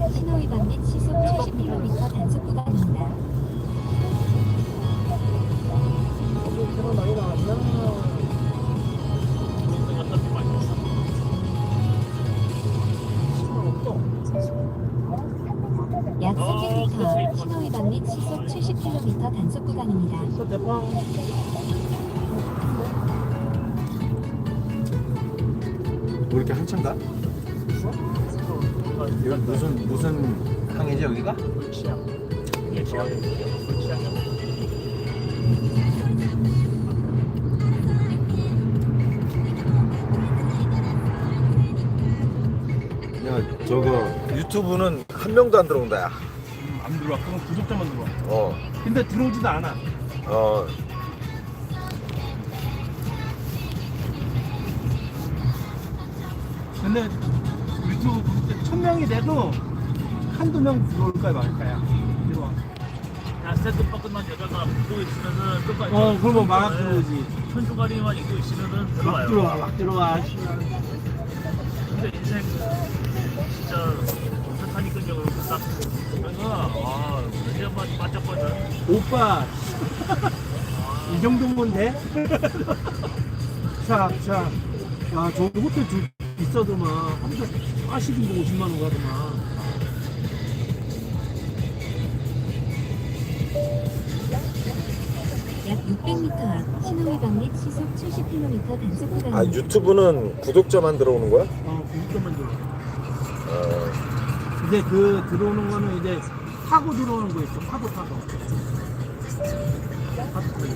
시속 70km 단속 구간입니다. 약 300m 신호위반 및 시속 70km 단속 구간입니다. 뭐 이렇게 한참 가? 이건 무슨 무슨 항이지 여기가? 야 저거 유튜브는 한 명도 안 들어온다 야. 음, 안 들어와. 그럼 구독자만 들어와. 어. 근데 들어오지도 않아. 어. 근데 유튜브 구독자 천 명이 돼도 한두 명 들어올까요 말까야. 들어와. 야, 셋톱박은만 여자가 보고 있으면은 끝까지. 어, 그러면 막 들어오지. 천주가리만 입고 있으면은 막 들어와요. 들어와, 막 들어와. 근데 인생 진짜 검색하니 끈적으로 딱 보면서 아, 그게 한번 빠졌거든. 오빠, 이 정도면 돼? 자, 자, 야, 저 호텔 주, 비싸더만. 한달 40인가 50만 원 가더만. 약 600m 앞 신호위반 및 시속 70km 단속 아. 유튜브는 구독자만 들어오는 거야? 어, 구독자만 들어와. 어. 이제 그 들어오는 거는 이제 타고 들어오는 거 있어. 파도 타고. 파도 타고.